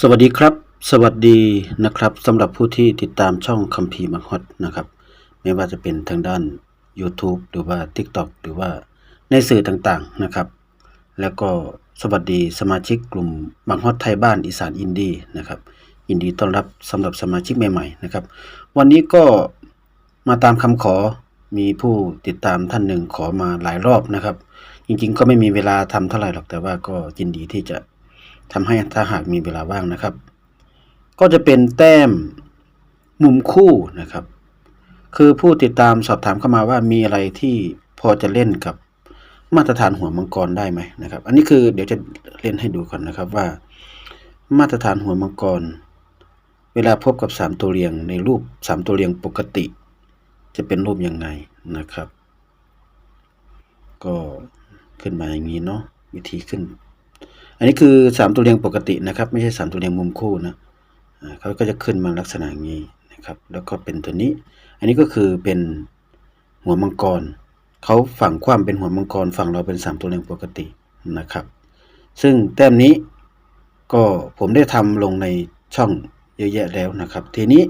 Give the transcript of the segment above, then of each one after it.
สวัสดีครับ สวัสดีนะครับสำหรับผู้ที่ติดตามช่องคัมภีร์มังฮอตนะครับ ไม่ว่าจะเป็นทางด้าน YouTube หรือว่า TikTok หรือว่าในสื่อต่างๆนะครับ แล้วก็สวัสดีสมาชิกกลุ่มมังฮอตไทยบ้านอีสานอินดี้นะครับยินดีต้อนรับสำหรับสมาชิกใหม่ๆนะครับ วันนี้ก็มาตามคำขอมีผู้ติดตามท่านหนึ่งขอมาหลายรอบนะครับ จริงๆ ก็ไม่มีเวลาทำเท่าไหร่หรอกแต่ว่าก็ยินดีที่จะ ทำให้ถ้าหากมีเวลาว่างนะครับ ก็จะเป็นแต้มมุมคู่นะครับ คือผู้ติดตามสอบถามเข้ามาว่ามีอะไรที่พอจะเล่นกับมาตรฐานหัวมังกรได้ไหมนะครับ อันนี้คือเดี๋ยวจะเล่นให้ดูก่อนนะครับว่า มาตรฐานหัวมังกร เวลาพบกับสามตัวเรียงในรูปสามตัวเรียงปกติ จะเป็นรูปยังไงนะครับ ก็ขึ้นมาอย่างนี้เนาะวิธีขึ้น อันนี้คือสามตัวเรียงปกตินะครับ ไม่ใช่สามตัวเรียงมุมคู่นะเขาก็จะขึ้นมาลักษณะงนี้นะครับ แล้วก็เป็นตัวนี้ อันนี้ก็คือเป็นหัวมังกรเขาฝั่งความเป็นหัวมังกรฝั่งเราเป็นสามตัวเรียงปกตินะครับ ซึ่งแต้มนี้ก็ผมได้ทำลงในช่องเยอะแยะแล้วนะครับ ทีนี้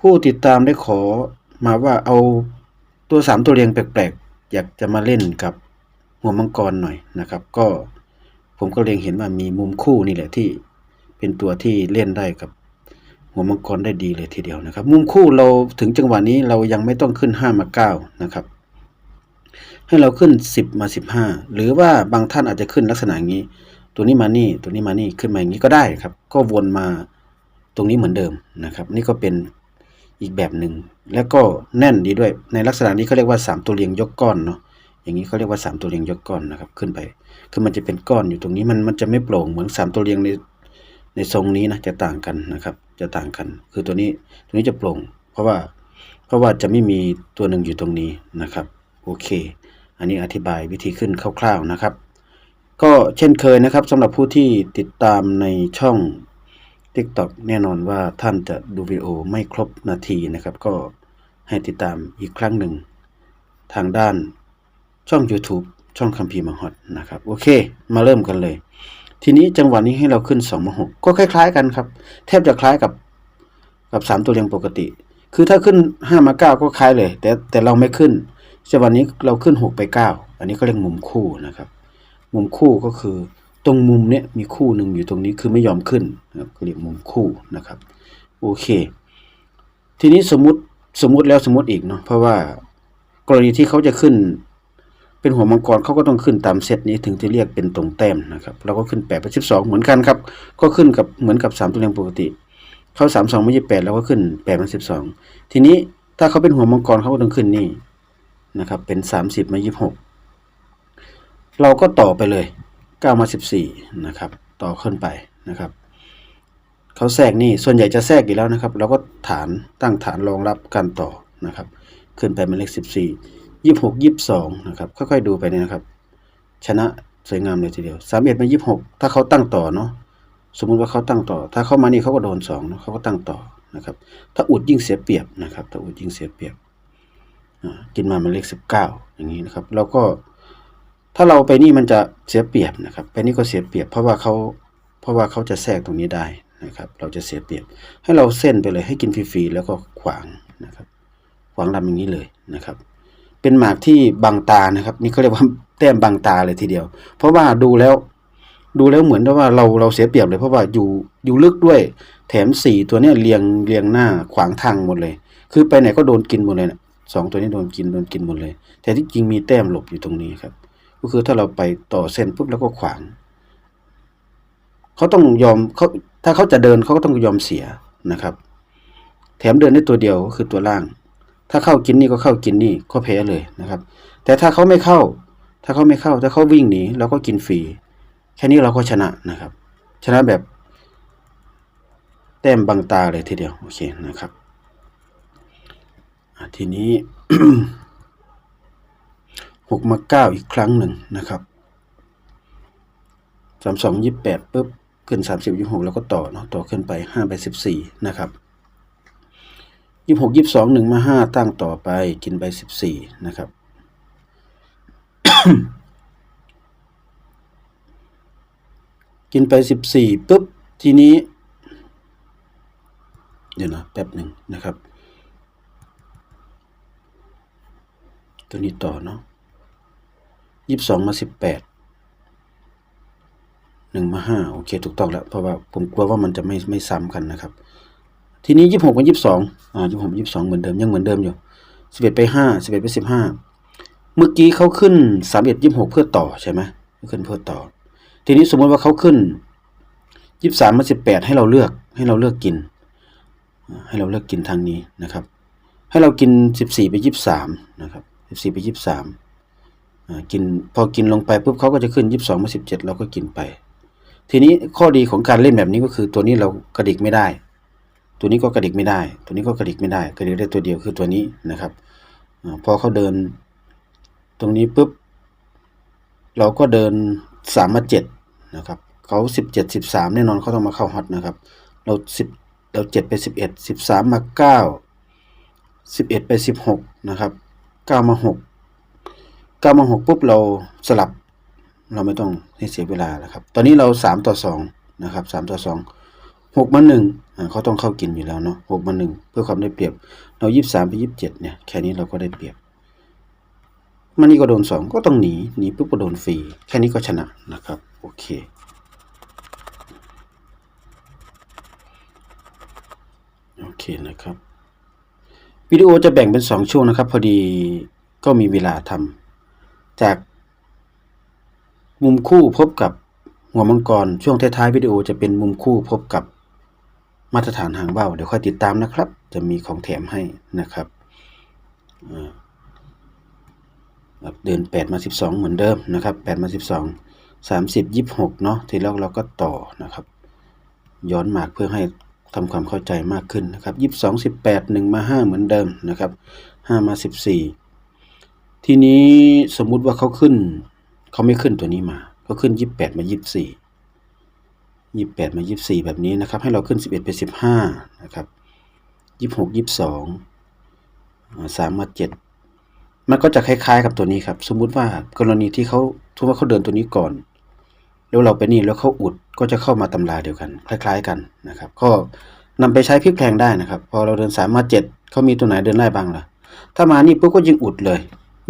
ผู้ติดตามได้ขอมาว่าเอาตัวสามตัวเรียงแปลกๆ อยากจะมาเล่นกับหัวมังกรหน่อยนะครับ ก็ ผมก็เล็งเห็นว่ามีมุมคู่นี่แหละที่เป็นตัวที่เล่นได้กับหัวมังกรได้ดีเลยทีเดียวนะครับ มุมคู่เราถึงจังหวะนี้เรายังไม่ต้องขึ้นห้ามาเก้านะครับ ให้เราขึ้นสิบมาสิบห้าหรือว่าบางท่านอาจจะขึ้นลักษณะนี้ ตัวนี้มานี่ตัวนี้มานี่ขึ้นมาอย่างนี้ก็ได้ครับ ก็วนมาตรงนี้เหมือนเดิมนะครับ นี่ก็เป็นอีกแบบหนึ่งแล้วก็แน่นดีด้วย ในลักษณะนี้เขาเรียกว่าสามตัวเรียงยกก้อนเนาะ อย่างนี้เขาเรียกว่าสามตัวเรียงยกก้อนนะครับ ขึ้นไป คือมันจะเป็นก้อนอยู่ตรงนี้มันมันจะไม่โปร่งเหมือนสามตัวเรียงในในทรงนี้นะจะต่างกันนะครับ จะต่างกัน คือตัวนี้ตัวนี้จะโปร่ง เพราะว่าเพราะว่าจะไม่มีตัวหนึ่งอยู่ตรงนี้นะครับ โอเค อันนี้อธิบายวิธีขึ้นคร่าวๆนะครับ ก็เช่นเคยนะครับสำหรับผู้ที่ติดตามในช่อง TikTok แน่นอนว่าท่านจะดูวิดีโอไม่ครบนาทีนะครับ ก็ให้ติดตามอีกครั้งหนึ่ง ทางด้าน ช่อง YouTube ช่องคัมภีร์มังฮอดนะครับ โอเค มาเริ่มกันเลย ทีนี้จังหวะนี้ให้เราขึ้น2มา6ก็คล้าย ๆ กันครับ แทบจะคล้ายกับกับ 3 ตัวเรียงปกติ คือถ้าขึ้น 5 มา 9 ก็คล้ายเลย แต่แต่เราไม่ขึ้นจังหวะนี้เราขึ้น 6 ไป 9 อันนี้ก็เรียกมุมคู่นะครับ มุมคู่ก็คือตรงมุมเนี้ยมีคู่หนึ่งอยู่ตรงนี้คือไม่ยอมขึ้นนะครับเรียกมุมคู่นะครับโอเค ทีนี้สมมติสมมติแล้วสมมติอีกเนาะเพราะว่ากรณีที่เขาจะขึ้น เป็นหัวมังกรเขาก็ต้องขึ้นตามเซตนี้ถึงจะเรียกเป็นตรงแต้มนะครับเราก็ขึ้น8ไป12เหมือนกันครับก็ขึ้นกับเหมือนกับ3ตัวเรียงปกติ เขา3 2ไม่ใช่8แล้วก็ขึ้น8มา12ทีนี้ถ้าเขาเป็นหัวมังกรเขาก็ต้องขึ้นนี่นะครับเป็น 30มา26 เราก็ต่อไปเลย9มา14นะครับต่อขึ้นไปนะครับเขาแทรกนี่ส่วนใหญ่จะแทรกอยู่แล้วนะครับ เราก็ฐานตั้งฐานรองรับการต่อนะครับ ขึ้นไปเป็นเลข14 26 22นะครับ ค่อยๆดูไปเนี่ยนะครับ ชนะสวยงามเลยทีเดียว31มเอ็ดมา26ถ้าเขาตั้งต่อเนาะสมมุติว่าเขาตั้งต่อ ถ้าเข้ามานี่เขาก็โดน2เนาะเขาก็ตั้งต่อนะครับ ถ้าอุดยิ่งเสียเปรียบนะครับ ถ้าอุดยิ่งเสียเปรียบอ่ากินมามันเลข19อย่างนี้นะครับ แล้วก็ ถ้าเราไปนี่มันจะเสียเปรียบนะครับ ไปนี่ก็เสียเปรียบ เพราะว่าเขาเพราะว่าเขาจะแทรกตรงนี้ได้นะครับ เราจะเสียเปรียบ ให้เราเส้นไปเลยให้กินฟรีๆแล้วก็ขวางนะครับ ขวางลำอย่างนี้เลยนะครับ เป็นหมากที่บังตานะครับ นี่เขาเรียกว่าแต้มบังตาเลยทีเดียว เพราะว่าดูแล้ว ดูแล้วเหมือนว่าเราเราเสียเปรียบเลยเพราะว่าอยู่อยู่ลึกด้วย แถมสี่ตัวเนี้ยเรียงเรียงหน้าขวางทางหมดเลย คือไปไหนก็โดนกินหมดเลยนะสองตัวนี้โดนกินโดนกินหมดเลย แต่ที่จริงมีแต้มหลบอยู่ตรงนี้ครับ ก็คือถ้าเราไปต่อเส้นปุ๊บแล้วก็ขวางเขาต้องยอมเขาถ้าเขาจะเดินเขาก็ต้องยอมเสียนะครับ แถมเดินได้ตัวเดียวก็คือตัวล่าง ถ้าเข้ากินนี่ก็เข้ากินนี่ก็แพ้เลยนะครับ แต่ถ้าเขาไม่เข้า ถ้าเขาไม่เข้า ถ้าเขาวิ่งหนีเราก็กินฟรีแค่นี้เราก็ชนะนะครับ ชนะแบบแต้มบังตาเลยทีเดียวโอเคนะครับทีนี้หกมาเก้าอีกครั้งหนึ่งนะครับสามสองยี่แปดปุ๊บขึ้นสามสิบยี่หกแล้วก็ต่อเนาะต่อขึ้นไปห้าไปสิบสี่นะครับ ยี่หกยี่สองหนึ่งมาห้าตั้งต่อไปกินไปสิบสี่นะครับกินไปสิบสี่ปุ๊บทีนี้ เดี๋ยวนะแป๊บหนึ่งนะครับ ตัวนี้ต่อเนาะยี่สิบสองมาสิบแปดหนึ่งมาห้าโอเค ถูกต้องแล้ว เพราะว่าผมกลัวว่ามันจะไม่ไม่ซ้ำกันนะครับ ทีนี้ยี่สิบหกกับยี่สิบสองอ่ายี่สิบหกยี่สิบสองเหมือนเดิมยังเหมือนเดิมอยู่สิบเอ็ดไปห้าสิบเอ็ดไปสิบห้าเมื่อกี้เขาขึ้นสามเอ็ดยี่สิบหกเพื่อต่อใช่ไหมขึ้นเพื่อต่อ ทีนี้สมมติว่าเขาขึ้นยี่สิบสามมาสิบแปดให้เราเลือกให้เราเลือกกิน ให้เราเลือกกินทางนี้นะครับ ให้เรากินสิบสี่ไปยี่สิบสามนะครับสิบสี่ไปยี่สิบสามกินพอกินลงไปปุ๊บเขาก็จะขึ้นยี่สิบสองมาสิบเจ็ดเราก็กินไป ทีนี้ข้อดีของการเล่นแบบนี้ก็คือตัวนี้เรากระดิกไม่ได้ ตัวนี้ก็กระดิกไม่ได้ ตัวนี้ก็กระดิกไม่ได้ กระดิกได้ตัวเดียวคือตัวนี้นะครับอพอเขาเดิน ตรงนี้ปุ๊บ เราก็เดินสามมาเจ็ดนะครับเขาสิบเจ็ดสิบสามแน่นอนเขาต้องมาเข้าฮอตนะครับ เราสิบเราเจ็ดไปสิบเอ็ดสิบสามมาเก้าสิบเอ็ดไปสิบหกนะครับเก้ามาหกเก้ามาหกปุ๊บเราสลับ เราไม่ต้องให้เสียเวลานะครับ ตอนนี้เราสามต่อสองนะครับสามต่อสอง หกมาหนึ่งเขาต้องเข้ากินอยู่แล้วเนาะหกมาหนึ่งเพื่อความได้เปรียบ เรายี่สิบสามไปยี่สิบเจ็ดเนี่ยแค่นี้เราก็ได้เปรียบมันนี่ก็โดนสองก็ต้องหนีหนีปุ๊บก็โดนฟรีแค่นี้ก็ชนะนะครับโอเคโอเคนะครับวิดีโอจะแบ่งเป็นสองช่วงนะครับ พอดีก็มีเวลาทำจากมุมคู่พบกับหัวมังกรช่วงท้ายๆวิดีโอจะเป็นมุมคู่พบกับ มาตรฐานหางเบ้าเดี๋ยวค่อยติดตามนะครับ จะมีของแถมให้นะครับอ่าครับเดิน 8 มา 12 เหมือนเดิมนะครับ 8 มา 12 30 26 เนาะทีแล้วเราก็ต่อนะครับ ย้อนหมากเพื่อให้ทำความเข้าใจมากขึ้นนะครับ 22 18 1 มา 5 เหมือนเดิมนะครับ 5 มา 14 ทีนี้สมมุติว่าเขาขึ้น เขาไม่ขึ้นตัวนี้มา ก็ขึ้น 28 มา 24 28มา24แบบนี้นะครับ ให้เราขึ้น11ไป15นะครับ26 22อ่า3มา7มันก็จะคล้าย ๆ กับตัวนี้ครับ สมมุติว่ากรณีที่เขาทุกว่าเขาเดินตัวนี้ก่อน แล้วเราไปนี่แล้วเขาอุดก็จะเข้ามาตำราเดียวกัน คล้าย ๆ กันนะครับ ก็นำไปใช้พลิกแพลงได้นะครับ พอเราเดินสามมาเจ็ดเขามีตัวไหนเดินได้บ้างล่ะ ถ้ามานี่ปุ๊บก็ยิงอุดเลย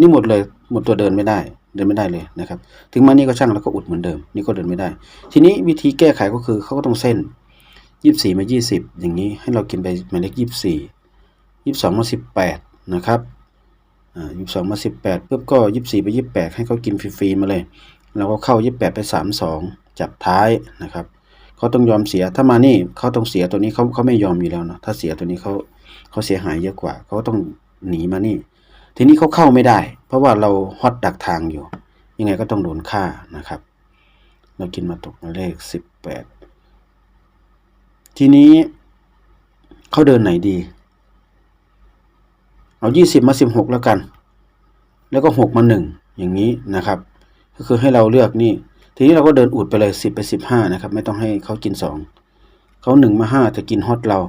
นี่หมดเลยหมดตัวเดินไม่ได้ เดินไม่ได้เลยนะครับ ถึงมานี่ก็ช่างแล้วก็อุดเหมือนเดิม นี่ก็เดินไม่ได้ ทีนี้วิธีแก้ไขก็คือเขาก็ต้องเส้นยี่สี่มายี่สิบอย่างนี้ให้เรากินไปหมายเลขยี่สี่ยี่สองมาสิบแปดนะครับอ่ายี่สองมาสิบแปดปุ๊บก็ยี่สี่ไปยี่แปดให้เขากินฟรีๆมาเลยแล้วก็เข้ายี่แปดไปสามสองจับท้ายนะครับเขาต้องยอมเสียถ้ามานี่เขาต้องเสียตัวนี้เขาเขาไม่ยอมอยู่แล้วเนาะถ้าเสียตัวนี้เขาเขาเสียหายเยอะกว่าเขาต้องหนีมานี่ ทีนี้เขาเข้าไม่ได้ เพราะว่าเราฮอตดักทางอยู่ ยังไงก็ต้องโดนฆ่านะครับ เรากินมาตกมาเลขสิบแปดทีนี้เขาเดินไหนดี เอายี่สิบมาสิบหกแล้วกัน แล้วก็หกมาหนึ่งอย่างนี้นะครับ ก็คือให้เราเลือกนี่ ทีนี้เราก็เดินอุดไปเลยสิบไปสิบห้านะครับ ไม่ต้องให้เขากินสองเขาหนึ่งมาห้าแต่กินฮอตเรา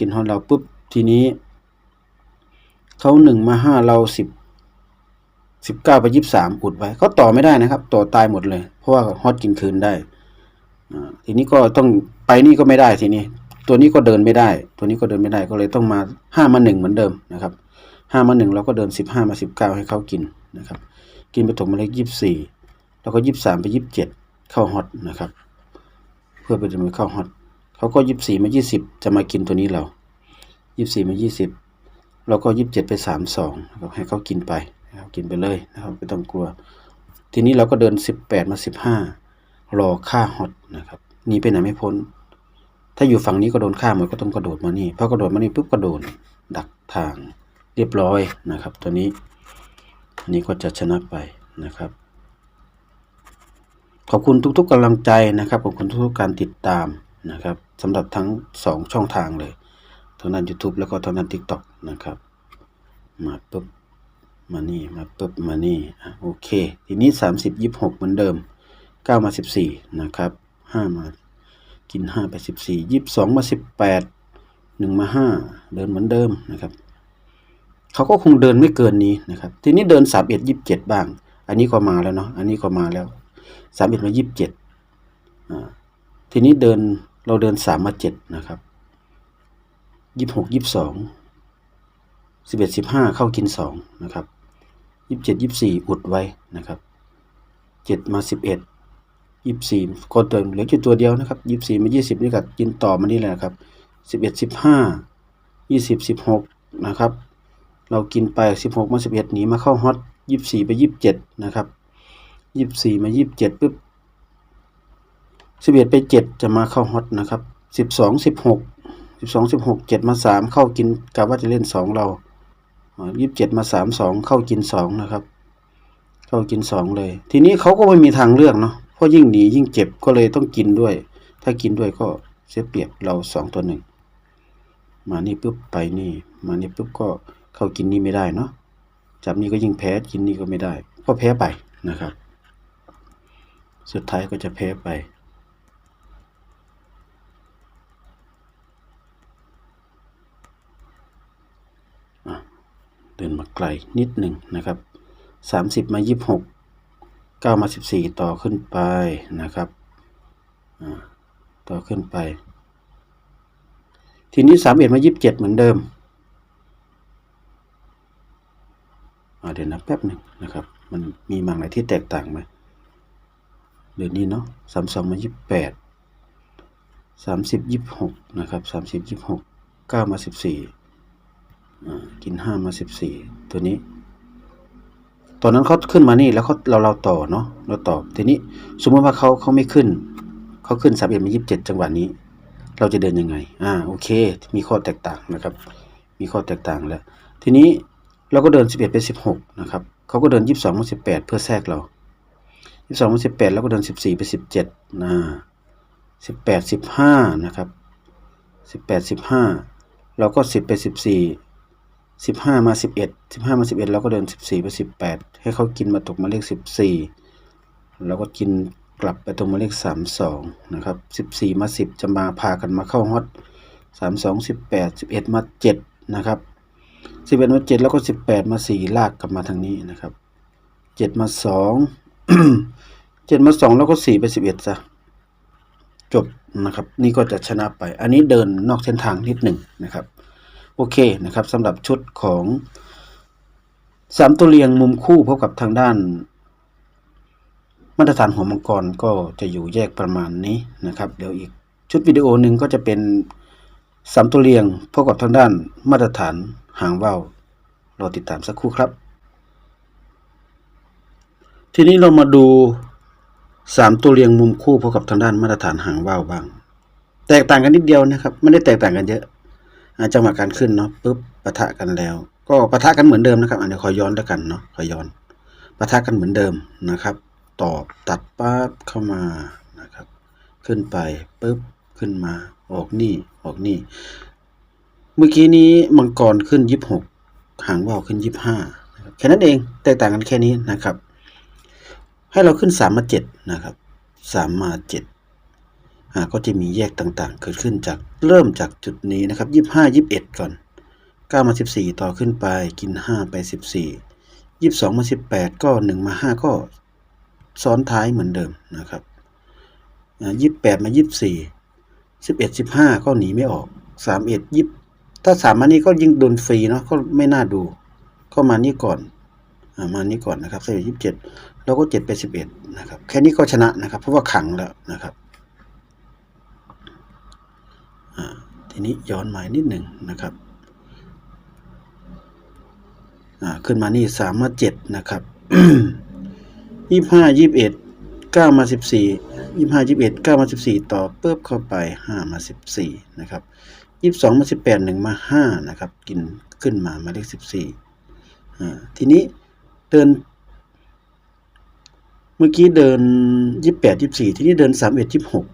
กินฮอตเราปุ๊บทีนี้ เขาหนึ่งมาห้าเราสิบสิบเก้าไปยี่สามอุดไว้เขาต่อไม่ได้นะครับ ต่อตายหมดเลย เพราะว่าฮอตกินคืนได้ทีนี้ก็ต้องไปนี่ก็ไม่ได้ทีนี้ตัวนี้ก็เดินไม่ได้ ตัวนี้ก็เดินไม่ได้ก็เลยต้องมาห้ามาหนึ่งเหมือนเดิมนะครับห้ามาหนึ่งเราก็เดินสิบห้ามาสิบเก้าให้เขากินนะครับ กินไปตกมาเลขยี่สี่แล้วก็ยี่สามไปยี่เจ็ดเข้าฮอตนะครับ เพื่อไปจะมาเข้าฮอตเขาก็ยี่สี่มายี่สิบจะมากินตัวนี้เรายี่สี่มายี่สิบ เราก็ยี่เจ็ดไปสามสองนะครับให้เขากินไปนะครับกินไปเลยนะครับไม่ต้องกลัว ทีนี้เราก็เดินสิบแปดมาสิบห้ารอค่าฮอตนะครับหนีไปไหนไม่พ้น ถ้าอยู่ฝั่งนี้ก็โดนฆ่าหมดก็ต้องกระโดดมานี่พอกระโดดมานี่ปุ๊บก็โดนดักทางเรียบร้อยนะครับ ตัวนี้อันนี้ก็จะชนะไปนะครับ ขอบคุณทุกๆกำลังใจนะครับขอบคุณทุกๆการติดตามนะครับสำหรับทั้งสองช่องทางเลย ทั้งนั้น YouTube แล้วก็ทั้งนั้น TikTok นะครับ มาปุ๊บมานี่มาปุ๊บมานี่อะโอเค ทีนี้ 30 26 เหมือนเดิม 9 มา 14 นะครับ 5 มากิน 5 ไป 14 22 มา 18 1 มา 5 เดินเหมือนเดิมนะครับ เขาก็คงเดินไม่เกินนี้นะครับ ทีนี้เดิน 31 27 บ้าง อันนี้ก็มาแล้วเนาะอันนี้ก็มาแล้ว 31 มา 27อ่าทีนี้เดินเราเดินสามมาเจ็ดนะครับ ยี่สิบหกยี่สิบสองสิบเอ็ดสิบห้าเข้ากินสองนะครับยี่สิบเจ็ดยี่สิบสี่อุดไว้นะครับเจ็ดมาสิบเอ็ดยี่สี่ก็เติมเหลือแค่ตัวเดียวนะครับยี่สิบสี่มายี่สิบนี่ก็กินต่อมานี่แหละครับสิบเอ็ดสิบห้ายี่สิบสิบหกนะครับ เรากินไปสิบหกมาสิบเอ็ดหนีมาเข้าฮอตยี่สิบสี่ไปยี่สิบเจ็ดนะครับยี่สิบสี่มายี่สิบเจ็ดปุ๊บสิบเอ็ดไปเจ็ดจะมาเข้าฮอตนะครับสิบสองสิบหก สิบสองสิบหกเจ็ดมาสามเข้ากินกะว่าจะเล่นสองเรายี่สิบเจ็ดมาสามสองเข้ากินสองนะครับ เข้ากินสองเลย ทีนี้เขาก็ไม่มีทางเลือกเนาะเพราะยิ่งหนียิ่งเจ็บก็เลยต้องกินด้วย ถ้ากินด้วยก็เสียเปรียบเราสองตัวหนึ่งมานี่ปุ๊บไปนี่ มานี่ปุ๊บก็เข้ากินนี่ไม่ได้เนาะจับนี่ก็ยิ่งแพ้กินนี่ก็ไม่ได้ ก็แพ้ไปนะครับ สุดท้ายก็จะแพ้ไป อะเดินมาไก ลนิดหนึ่งนะครับสามสิบมายี่สิบหกเก้ามาสิบสี่ต่อขึ้นไปนะครับต่อขึ้นไป ทีนี้สามเอ็ดมายี่สิบเจ็ดเหมือนเดิมเดี๋ยวนะแป๊บหนึ่งนะครับ มันมีบางอะไรที่แตกต่างไหมเดี๋ยวนี้เนาะสามสองมายี่สิบแปดสามสิบยี่สิบหกนะครับสามสิบยี่สิบหกเก้ามาสิบสี่ กินห้ามาสิบสี่ตัวนี้ ตอนนั้นเขาขึ้นมานี่แล้วเขาเราเราต่อเนาะเราต่อทีนี้ สมมติว่าเขาเขาไม่ขึ้น เขาขึ้นสามเอ็ดมายี่สิบเจ็ดจังหวะนี้ เราจะเดินยังไง อ่าโอเค มีข้อแตกต่างนะครับ มีข้อแตกต่างแล้ว ทีนี้เราก็เดินสิบเอ็ดไปสิบหกนะครับเขาก็เดินยี่สิบสองมาสิบแปดเพื่อแทรกเรายี่สิบสองมาสิบแปดแล้วก็เดินสิบสี่ไปสิบเจ็ดนะสิบแปดสิบห้านะครับสิบแปดสิบห้าเราก็สิบไปสิบสี่ สิบห้ามาสิบเอ็ดสิบห้ามาสิบเอ็ดเราก็เดินสิบสี่ไปสิบแปดให้เขากินมาตกมาเลขสิบสี่เราก็กินกลับไปตรงมาเลขสามสองนะครับสิบสี่มาสิบจะมาพากันมาเข้าฮอตสามสองสิบแปดสิบเอ็ดมาเจ็ดนะครับสิบเอ็ดมาเจ็ดแล้วก็สิบแปดมาสี่ลากกลับมาทางนี้นะครับเจ็ดมาสองเจ็ดมาสองแล้วก็สี่ไปสิบเอ็ดซะจบนะครับ นี่ก็จะชนะไป อันนี้เดินนอกเส้นทางนิดหนึ่งนะครับ โอเคนะครับสำหรับชุดของสามตัวเรียงมุมคู่พบกับทางด้าน มาตรฐานหัวมังกรก็จะอยู่แยกประมาณนี้นะครับ เดี๋ยวอีกชุดวิดีโอหนึ่งก็จะเป็นสามตัวเรียงพบกับทางด้านมาตรฐานหางว่าวรอติดตามสักครู่ครับ ทีนี้เรามาดูสามตัวเรียงมุมคู่พบกับทางด้านมาตรฐานหางว่าวบ้าง แตกต่างกันนิดเดียวนะครับ ไม่ได้แตกต่างกันเยอะ จังหวะการขึ้นเนาะปุ๊บปะทะกันแล้ว ก็ปะทะกันเหมือนเดิมนะครับอันนี้ขอย้อนแล้วกันเนาะขอย้อนปะทะกันเหมือนเดิมนะครับ ตอบตัดปั๊บเข้ามานะครับ ขึ้นไปปุ๊บขึ้นมาออกนี่ออกนี่ เมื่อกี้นี้มังกรขึ้นยี่สิบหกหางว่าวขึ้นยี่สิบห้าแค่นั้นเองแตกต่างกันแค่นี้นะครับ ให้เราขึ้นสามมาเจ็ดนะครับสามมาเจ็ด ก็จะมีแยกต่างๆ เกิดขึ้นจากเริ่มจากจุดนี้นะครับยี่ห้ายี่สิบเอ็ดก่อนเก้ามาสิบสี่ต่อขึ้นไปกินห้าไปสิบสี่ยี่สิบสองมาสิบแปดก็หนึ่งมาห้าก็ซ้อนท้ายเหมือนเดิมนะครับอ่ายี่สิบแปดมายี่สิบสี่สิบเอ็ดสิบห้าก็หนีไม่ออกสามเอ็ดยี่ถ้าสามมานี้ก็ยิ่งโดนฟรีเนาะก็ไม่น่าดู ก็มานี่ก่อนอมานี่ก่อนนะครับสิบเอ็ดยี่สิบเจ็ดแล้วก็เจ็ดไปสิบเอ็ดนะครับ แค่นี้ก็ชนะนะครับ เพราะว่าขังแล้วนะครับ อ่า ทีนี้ย้อนมานิดหนึ่งนะครับอ่าขึ้นมานี่สามมาเจ็ดนะครับยี่ห้ายี่บเอ็ดเก้ามาสิบสี่ยี่ห้ายี่บเอ็ดเก้ามาสิบสี่ต่อเพิ่มเข้าไปห้ามาสิบสี่นะครับยี่สิบสองมาสิบแปดหนึ่งมาห้านะครับ กินขึ้นมามาเลขสิบสี่อ่าทีนี้เดิน เมื่อกี้เดินยี่แปดยี่สี่ทีนี้เดินสามเอ็ดยี่หก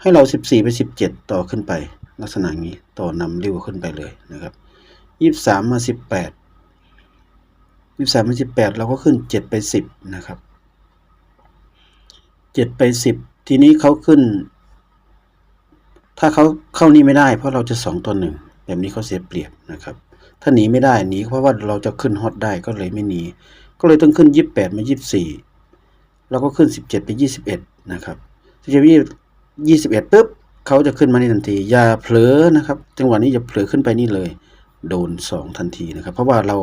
ให้เราสิบสี่ไปสิบเจ็ดต่อขึ้นไป ลักษณะนี้ต่อนำเร็วขึ้นไปเลยนะครับยี่สามมาสิบแปดยี่สามมาสิบแปดเราก็ขึ้นเจ็ดไปสิบนะครับเจ็ดไปสิบทีนี้เขาขึ้น ถ้าเขาเข้านี่ไม่ได้ เพราะเราจะสองต่อหนึ่งแบบนี้เขาเสียเปรียบนะครับ ถ้าหนีไม่ได้หนีเพราะว่าเราจะขึ้นฮอตได้ก็เลยไม่หนี ก็เลยต้องขึ้นยี่แปดมายี่สี่แล้วก็ขึ้นสิบเจ็ดไปยี่สิบเอ็ดนะครับสิ บเจ็ดยี่สิบเอ็ดปุ๊บเขาจะขึ้นมานี่ทันที อย่าเผลอนะครับ จังหวะนี้อย่าเผลอขึ้นไปนี่เลย โดนสองทันทีนะครับ เพราะว่าเรา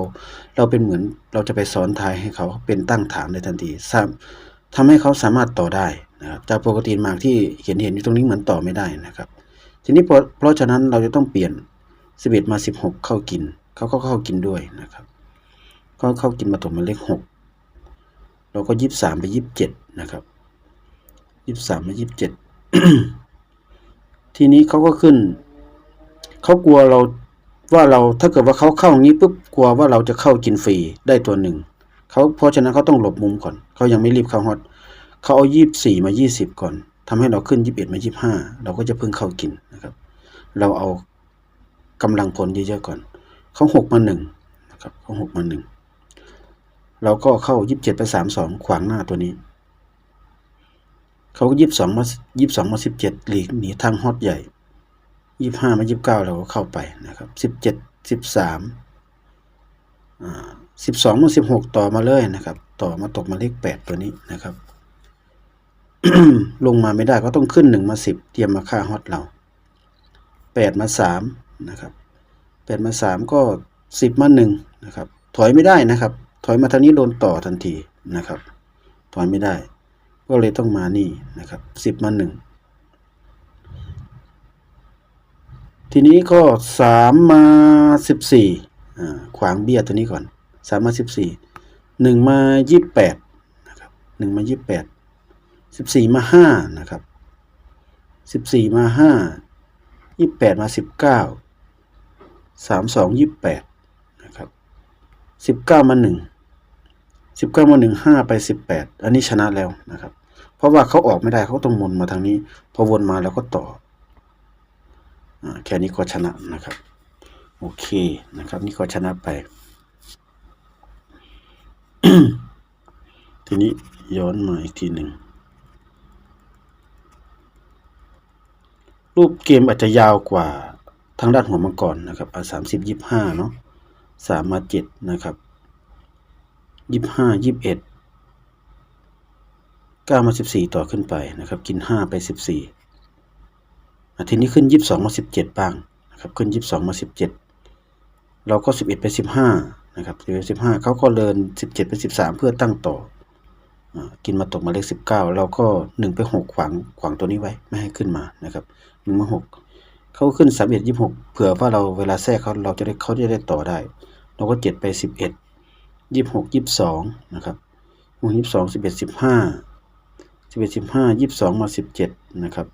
เราเป็นเหมือนเราจะไปซ้อนทายให้เขาเป็นตั้งฐานในทันทีสามทำให้เขาสามารถต่อได้นะครับจากปกติมากที่เห็นเห็นอยู่ตรงนี้เหมือนต่อไม่ได้นะครับ ทีนี้เพราะเพราะฉะนั้นเราจะต้องเปลี่ยนสิบเอ็ดมาสิบหกเข้ากินเขาก็เข้ากินด้วยนะครับก็เข้ากินมาตกมาเลขหกเราก็ยี่สิบสามไปยี่สิบเจ็ดนะครับยี่สิบสามไปยี่สิบเจ็ด ทีนี้เขาก็ขึ้น เขากลัวเราว่าเราถ้าเกิดว่าเขาเข้าอย่างนี้ปุ๊บกลัวว่าเราจะเข้ากินฟรีได้ตัวหนึ่งเขาเพราะฉะนั้นเขาต้องหลบมุมก่อน เขายังไม่รีบเข้าฮอตเขาเอายี่สี่มายี่สิบก่อนทำให้เราขึ้นยี่สิบเอ็ดมายี่ห้าเราก็จะเพิ่งเข้ากินนะครับ เราเอากำลังพลเยอะๆก่อน เขาหกมาหนึ่งนะครับเขาหกมาหนึ่งเราก็เข้ายี่สิบเจ็ดไปสามสองขวางหน้าตัวนี้ เขาก็ยี่สิบสองมายี่สิบสองมาสิบเจ็ดหลีกหนีทางฮอตใหญ่ยี่ห้ามายี่สิบเก้าเราก็เข้าไปนะครับสิบเจ็ดสิบสามสิบสองมาสิบหกต่อมาเลยนะครับ ต่อมาตกมาเลขแปดตัวนี้นะครับ ลงมาไม่ได้ก็ต้องขึ้นหนึ่งมาสิบเตรียมมาฆ่าฮอตเราแปดมาสามนะครับแปดมาสามก็สิบมาหนึ่งนะครับ ถอยไม่ได้นะครับ ถอยมาทางนี้โดนต่อทันทีนะครับ ถอยไม่ได้ ก็เลยต้องมานี่นะครับสิบมาหนึ่งทีนี้ก็สามมาสิบสี่ขวางเบี้ยตัวนี้ก่อนสามมาสิบสี่หนึ่งมายี่สิบแปดนะครับหนึ่งมายี่สิบแปดสิบสี่มาห้านะครับสิบสี่มาห้ายี่สิบแปดมาสิบเก้าสามสองยี่สิบแปดนะครับสิบเก้ามาหนึ่งสิบเก้ามาหนึ่งห้าไปสิบแปดอันนี้ชนะแล้วนะครับ เพราะว่าเขาออกไม่ได้เขาต้องวนมาทางนี้ พอวนมาแล้วก็ต่ออแค่นี้ก็ชนะนะครับ โอเคนะครับ นี่ก็ชนะไป ทีนี้ย้อนมาอีกทีหนึ่งรูปเกมอาจจะยาวกว่าทางด้านหัวมังกรนะครับอ่าสามสิบยี่ห้าเนาะสามมาเจ็ดนะครับยี่ห้ายี่บเอ็ด เก้ามาสิบสี่ต่อขึ้นไปนะครับ กินห้าไปสิบสี่อาทีนี้ขึ้นยี่สิบสองมาสิบเจ็ดบ้างนะครับ ขึ้นยี่สิบสองมาสิบเจ็ดเราก็สิบเอ็ดไปสิบห้านะครับสิบเอ็ดสิบห้าเขาก็เดินสิบเจ็ดไปสิบสามเพื่อตั้งต่ออกินมาตกมาเลขสิบเก้าเราก็หนึ่งไปหกขวางขวางตัวนี้ไว้ ไม่ให้ขึ้นมานะครับหนึ่งมาหกเขาขึ้นสามเอ็ดยี่หกเผื่อว่าเราเวลาแทรกเขาเราจะได้เขาจะได้ต่อได้ เราก็เจ็ดไปสิบเอ็ดยี่หกยี่สองนะครับหกยี่สองสิ บเอ็ดสิบห้าสิบเอ็ดสิบห้ายี่สองมาสิบเจ็ดนะครับ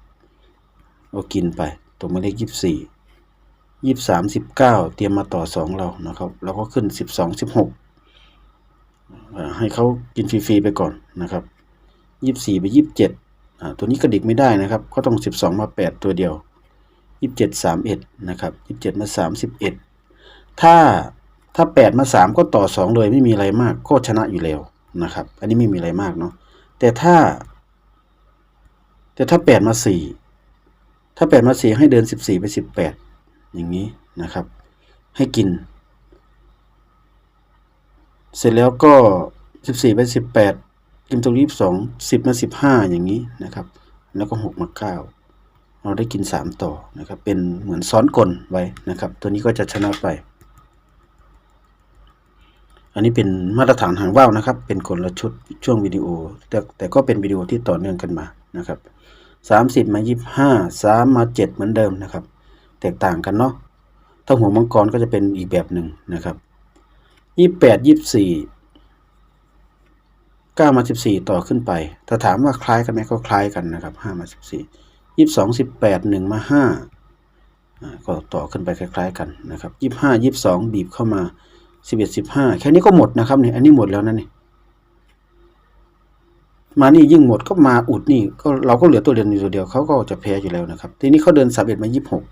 ก็กินไปตรงมาเลขยี่สี่ยี่สามสิบเก้าเตรียมมาต่อสองเรานะครับเราก็ขึ้นสิบสองสิบหกให้เขากินฟรีๆไปก่อนนะครับยี่สี่ไปยี่สิบเจ็ดตัวนี้กระดิกไม่ได้นะครับ ก็ต้องสิบสองมาแปดตัวเดียวยี่สิบเจ็ดสามเอ็ดนะครับยี่สิบเจ็ดมาสามสิบเอ็ดถ้าถ้าแปดมาสามก็ต่อสองเลยไม่มีอะไรมากก็ชนะอยู่แล้วนะครับ อันนี้ไม่มีอะไรมากเนาะแต่ถ้า แต่ถ้าแปดมาสี่ถ้าแปดมาสี่ให้เดินสิบสี่ไปสิบแปดอย่างนี้นะครับ ให้กิน เสร็จแล้วก็สิบสี่ไปสิบแปดกินตรงนี้สองสิบมาสิบห้าอย่างนี้นะครับ แล้วก็หกมาเก้าเราได้กินสามต่อนะครับ เป็นเหมือนซ้อนกลไว้นะครับ ตัวนี้ก็จะชนะไป อันนี้เป็นมาตรฐานหางว่าวนะครับ เป็นคนละชุดช่วงวิดีโอ แต่แต่ก็เป็นวิดีโอที่ต่อเนื่องกันมา นะครับสามสิบมายี่ห้าสามมาเจ็ดเหมือนเดิมนะครับ แตกต่างกันเนาะถ้าหัวมังกรก็จะเป็นอีกแบบหนึ่งนะครับยี่แปดยี่สี่เก้ามาสิบสี่ต่อขึ้นไป ถ้าถามว่าคล้ายกันไหมก็คล้ายกันนะครับห้ามาสิบสี่ยี่สองสิบแปดหนึ่งมาห้าก็ต่อขึ้นไปคล้าย ๆ กันนะครับยี่ห้ายี่สองบีบเข้ามาสิบเอ็ดสิบห้าแค่นี้ก็หมดนะครับเนี่ยอันนี้หมดแล้วนะนี่ มานี่ยิ่งหมดก็มาอุดนี่ก็เราก็เหลือตัวเดินอยู่ตัวเดียวเขาก็จะแพ้อยู่แล้วนะครับ ทีนี้เขาเดินสามเอ็ดมายี่สิบหก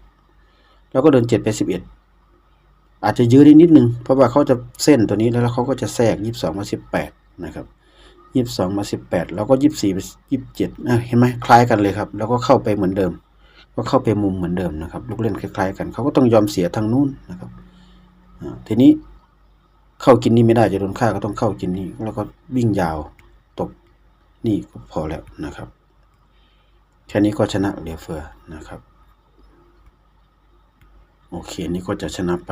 แล้วก็เดินเจ็ดไปสิบเอ็ดอาจจะยื้อได้นิดนึง เพราะว่าเขาจะเส้นตัวนี้แล้วเขาก็จะแทรกยี่สิบสองมาสิบแปดนะครับยี่สิบสองมาสิบแปดแล้วก็ยี่สิบสี่ไปยี่สิบเจ็ดเห็นไหมคล้ายกันเลยครับ แล้วก็เข้าไปเหมือนเดิม ก็เข้าไปมุมเหมือนเดิมนะครับ ลูกเล่นคล้ายๆกันเขาก็ต้องยอมเสียทางนู้นนะครับทีนี้เข้ากินนี่ไม่ได้จะโดนฆ่าก็ต้องเข้ากินนี่แล้วก็วิ่งยาว นี่ก็พอแล้วนะครับ แค่นี้ก็ชนะเหลือเฟือนะครับ โอเคนี่ก็จะชนะไป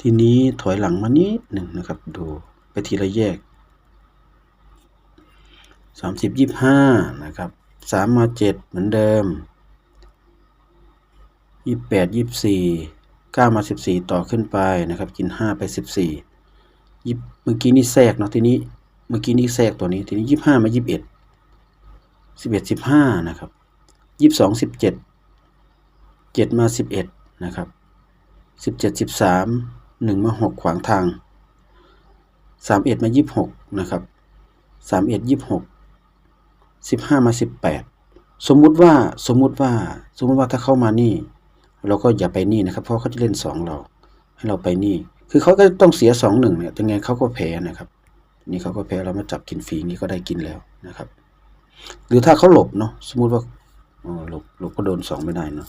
ทีนี้ถอยหลังมานิดหนึ่งนะครับ ดูไปทีละแยกสามสิบยี่ห้านะครับสามมาเจ็ดเหมือนเดิมยี่แปดยี่สี่เก้ามาสิบสี่ต่อขึ้นไปนะครับ กินห้าไปสิบสี่เมื่อกี้นี่แทรกเนาะทีนี้ เมื่อกี้นี่แทรกตัวนี้ ทีนี้ยี่ห้ามายี่สิบเอ็ดสิบเอ็ดสิบห้านะครับยี่สองสิบเจ็ดเจ็ดมาสิบเอ็ดนะครับสิบเจ็ดสิบสามหนึ่งมาหกขวางทางสามเอ็ดมายี่สิบหกนะครับสามเอ็ดยี่สิบหกสิบห้ามาสิบแปดสมมุติว่าสมมุติว่าสมมุติว่าถ้าเข้ามานี่ เราก็อย่าไปนี่นะครับ เพราะเขาจะเล่นสองเรา ให้เราไปนี่ คือเขาก็ต้องเสียสองหนึ่งเนี่ยยังไงเขาก็แพ้นะครับ นี่เขาก็แพ้เรามาจับกินฟรีนี่ก็ได้กินแล้วนะครับ หรือถ้าเขาหลบเนาะสมมุติว่าหลบหลบก็โดนสองไม่ได้เนาะ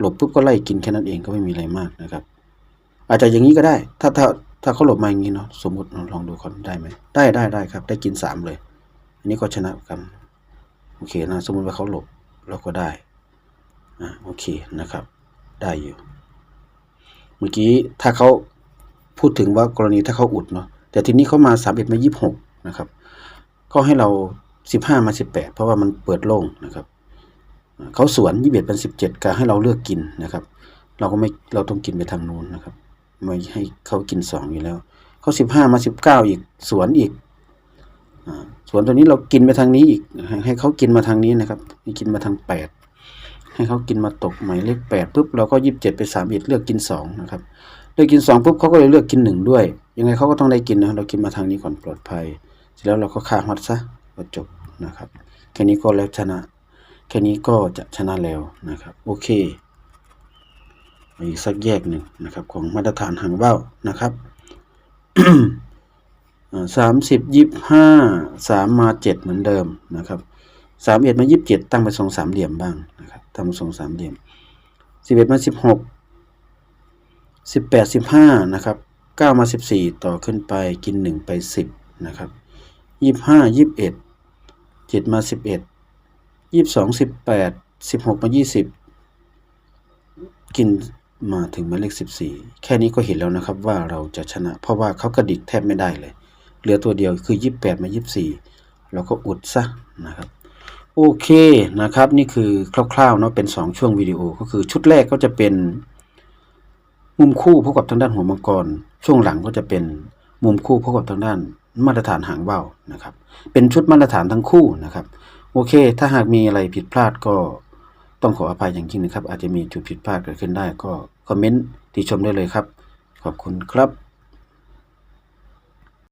หลบปุ๊บก็ไล่กินแค่นั้นเองก็ไม่มีอะไรมากนะครับ อาจจะอย่างนี้ก็ได้ ถ้าถ้าถ้าเขาหลบมาอย่างนี้เนาะสมมติลองดูก่อนได้ไหมได้ได้ได้ครับ ได้กินสามเลย อันนี้ก็ชนะกันโอเคนะสมมติว่าเขาหลบเราก็ได้อ่าโอเคนะครับ ได้อยู่ เมื่อกี้ถ้าเขาพูดถึงว่ากรณีถ้าเขาอุดเนาะ แต่ทีนี้เขามาสามเอ็ดมายี่หกนะครับ ก็ให้เราสิบห้ามาสิบแปดเพราะว่ามันเปิดโล่งนะครับเขาสวนยี่สิบเอ็ดเป็นสิบเจ็ดก็ให้เราเลือกกินนะครับ เราก็ไม่เราต้องกินไปทางนู้นนะครับ ไม่ให้เขากินสองอยู่แล้วเขาสิบห้ามาสิบเก้าอีกสวนอีกอสวนตัวนี้เรากินไปทางนี้อีก ให้ให้เขากินมาทางนี้นะครับให้กินมาทางแปดให้เขากินมาตกหมายเลขแปดปุ๊บเราก็ยี่สิบเจ็ดไปสามเอ็ดเลือกกินสองนะครับ เลือกกินสองปุ๊บเขาก็เลยเลือกกินหนึ่งด้วย ยังไงเขาก็ต้องได้กินนะเรากินมาทางนี้ก่อนปลอดภัย เสร็จแล้วเราก็ฆ่าฮอตซะก็จบนะครับ แค่นี้ก็แล้วชนะ แค่นี้ก็จะชนะแล้วนะครับ โอเคอีกสักแยกหนึ่งนะครับ ของมาตรฐานหางว่าวนะครับสามสิบยี่ห้าสามมาเจ็ดเหมือนเดิมนะครับสามเอ็ดมายี่สิบเจ็ดตั้งไปทรงสามเหลี่ยมบ้างนะครับตั้งเป็นทรงสามเหลี่ยมสิบเอ็ดมาสิบหก สิบแปดสิบห้านะครับเก้ามาสิบสี่ต่อขึ้นไปกินหนึ่งไปสิบนะครับยี่ห้ายี่สิบเอ็ดเจ็ดมาสิบเอ็ดยี่สิบสองสิบแปดสิบหกมายี่สิบกินมาถึงหมายเลขสิบสี่แค่นี้ก็เห็นแล้วนะครับว่าเราจะชนะ เพราะว่าเขากระดิกแทบไม่ได้เลย เหลือตัวเดียวคือยี่แปดมายี่สี่เราก็อุดซะนะครับ โอเคนะครับ นี่คือคร่าวๆเนาะเป็นสองช่วงวิดีโอก็คือชุดแรกก็จะเป็น มุมคู่พบกับทางด้านหัวมังกร ช่วงหลังก็จะเป็นมุมคู่พบกับทางด้านมาตรฐานหางว่าวนะครับ เป็นชุดมาตรฐานทั้งคู่นะครับ โอเค ถ้าหากมีอะไรผิดพลาดก็ต้องขออภัยอย่างยิ่งนะครับ อาจจะมีจุดผิดพลาดเกิดขึ้นได้ก็คอมเมนต์ติชมได้เลยครับ ขอบคุณครับ